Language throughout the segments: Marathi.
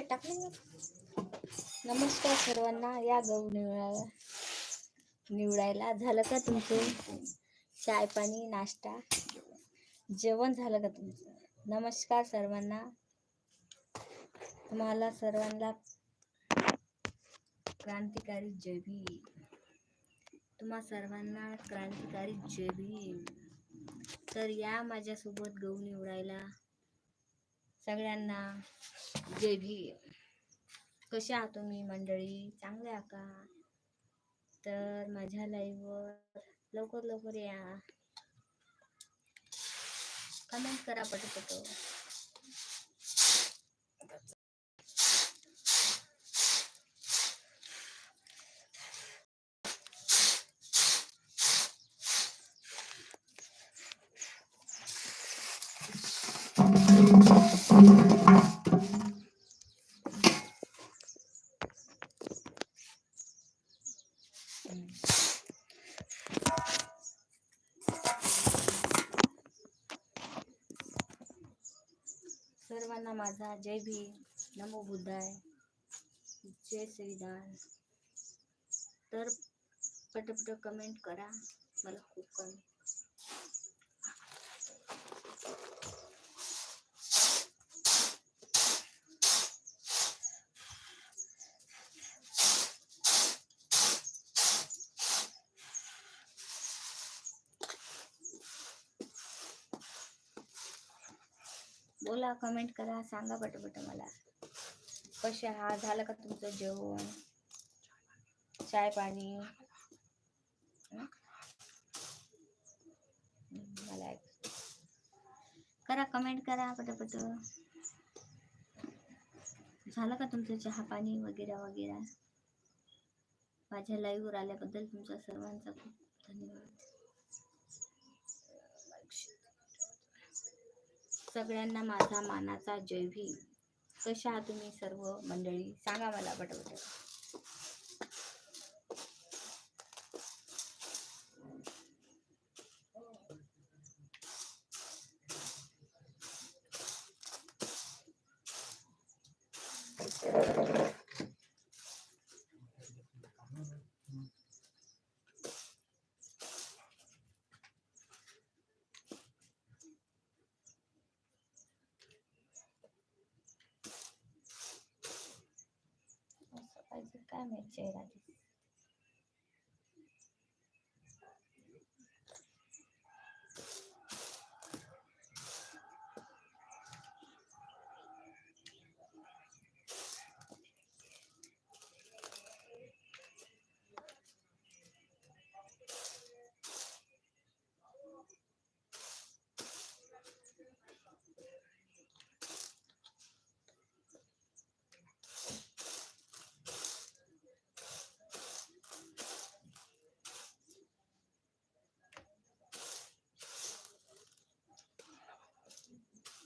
टाकले नमस्कार सर्वांना या गहू निवडायला निवडायला. झालं का तुमचं? चाय पाणी नाश्ता? जेवण झालं का तुमचं? नमस्कार सर्वांना. तुम्हाला सर्वांना क्रांतिकारी जय भीम. तुम्हा सर्वांना क्रांतिकारी जय भीम. तर या माझ्यासोबत गहू निवडायला सगळ्यांना. जय भीम कशा आहात तुम्ही मंडळी? चांगले का? तर माझ्या लाईव्हवर लवकर लवकर या. कमेंट करा पटपट सर्वांना माझा. जय भीम. नमो बुद्धाय. जय श्रीदान. तर पटपट कमेंट करा. मला खूप कमी. बोला कमेंट करा सांगा पटपट मला. कसे हा झालं का तुमचं जेवण? चाय पाणी? मला करा कमेंट करा पटपट. झालं का तुमचं चहा पाणी वगैरे वगैरे? माझ्या लाईव्हवर आल्याबद्दल तुमचा सर्वांचा खूप धन्यवाद. सगळ्यांना माझा मानाचा जय भीम. कशा आहात तुम्ही सर्व मंडळी? सांगा मला पटपट. असं 谢谢大家。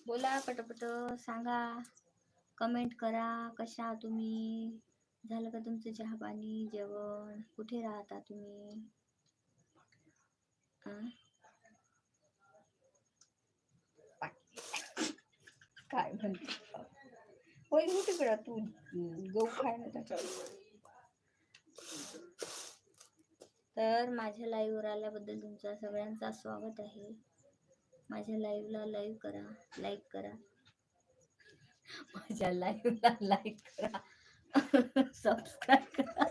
बोला पटपट सांगा. कमेंट करा. कशा तुम्ही? झालं का तुमचं चहा पाणी जेवण? कुठे राहता तुम्ही? काय म्हणते? होय हो तू. गहू खायला तर माझ्या लाईव्हवर आल्याबद्दल तुमचा सगळ्यांचा स्वागत आहे. माझ्या लाईव्हला लाईव्ह करा लाईक करा. माझ्या लाईव्हला लाईक करा. सबस्क्राईब करा.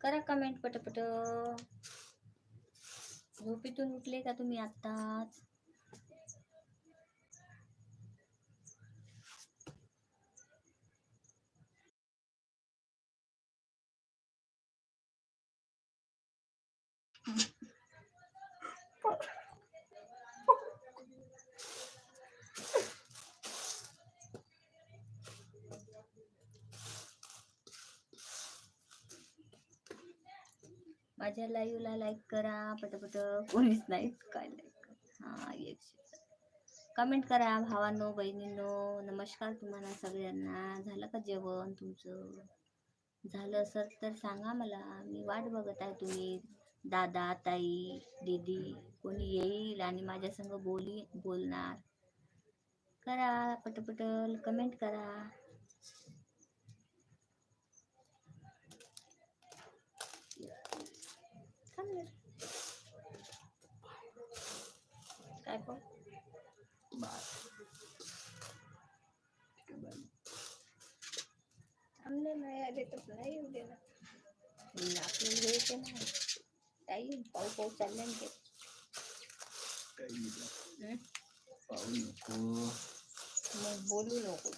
करा कमेंट पटपट झोपीतून उठले का तुम्ही आत्ताच Mm-hmm. माझ्या लाईव्हला लाईक करा पटपट कोणीच नाही काय लाईक हा एक कमेंट करा भावांनो बहिणींनो. नमस्कार तुम्हाला सगळ्यांना. झालं का जेवण तुमचं? झालं असेल तर सांगा मला. मी वाट बघत आहे तुम्ही. दादा ताई दीदी कोणी येईल आणि माझ्या संग बोली बोलणार? करा पटपट कमेंट करा. काय पण थांबले नाही आले तर नाही येऊ देणार हम्म, आपल्याला घ्यायचे नाही ताई पाऊ पाऊ चालले ना ते हम्म? पाहू नको मग बोलू नको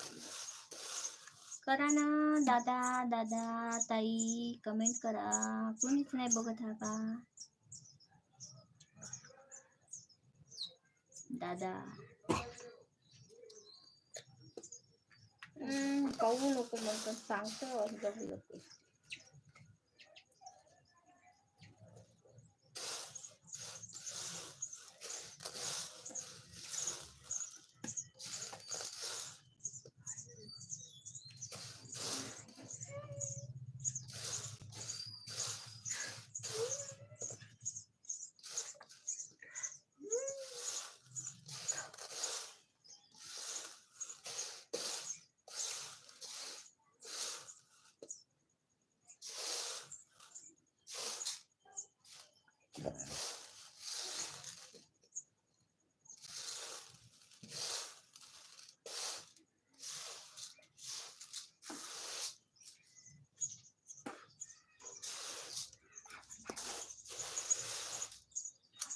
करा ना दादा दादा ताई कमेंट करा। कोणीच नाही बघत हा का दादा. हम्म, पाहू नको मग सांगतो जाऊ नको.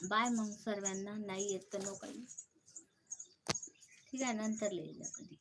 बाय मग सर्वांना. नाही येत तर नको. ठीक आहे नंतर लिहिलं जा कधी.